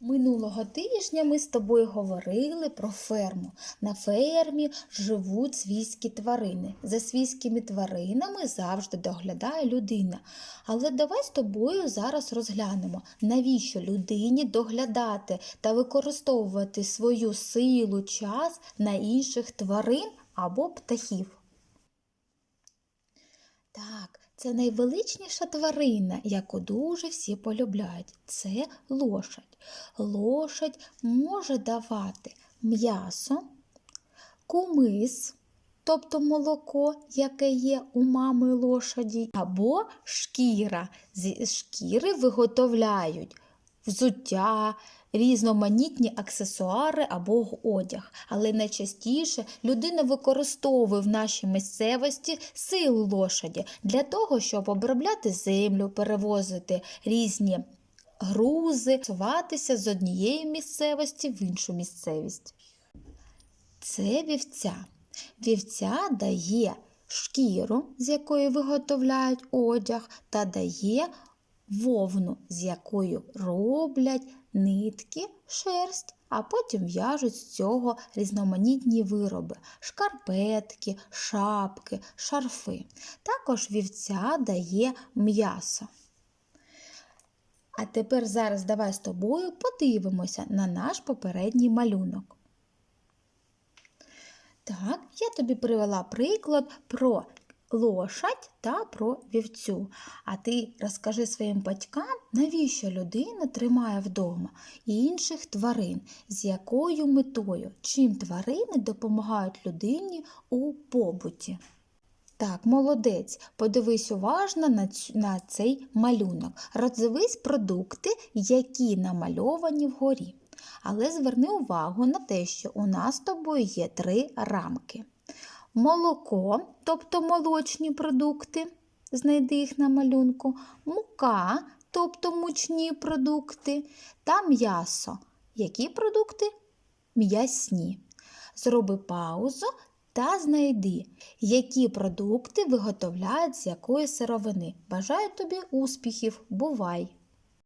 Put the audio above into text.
Минулого тижня ми з тобою говорили про ферму. На фермі живуть свійські тварини. За свійськими тваринами завжди доглядає людина. Але давай з тобою зараз розглянемо, навіщо людині доглядати та використовувати свою силу, час на інших тварин або птахів. Так, це найвеличніша тварина, яку дуже всі полюбляють. Це лошадь. Лошадь може давати м'ясо, кумис, тобто молоко, яке є у мами лошаді, або шкіра. З шкіри виготовляють взуття, різноманітні аксесуари або одяг. Але найчастіше людина використовує в нашій місцевості силу лошаді для того, щоб обробляти землю, перевозити різні грузи, суватися з однієї місцевості в іншу місцевість. Це вівця. Вівця дає шкіру, з якої виготовляють одяг, та дає вовну, з якою роблять нитки, шерсть, а потім в'яжуть з цього різноманітні вироби шкарпетки, шапки, шарфи. Також вівця дає м'ясо. А тепер зараз давай з тобою подивимося на наш попередній малюнок. Так, я тобі привела приклад про лошадь та про вівцю. А ти розкажи своїм батькам, навіщо людина тримає вдома і інших тварин, з якою метою, чим тварини допомагають людині у побуті. Так, молодець, подивись уважно на, цю, на цей малюнок. Роздивись продукти, які намальовані вгорі. Але зверни увагу на те, що у нас з тобою є три рамки. Молоко, тобто молочні продукти, знайди їх на малюнку, мука, тобто мучні продукти, та м'ясо. Які продукти? М'ясні. Зроби паузу та знайди, які продукти виготовляють з якої сировини. Бажаю тобі успіхів! Бувай!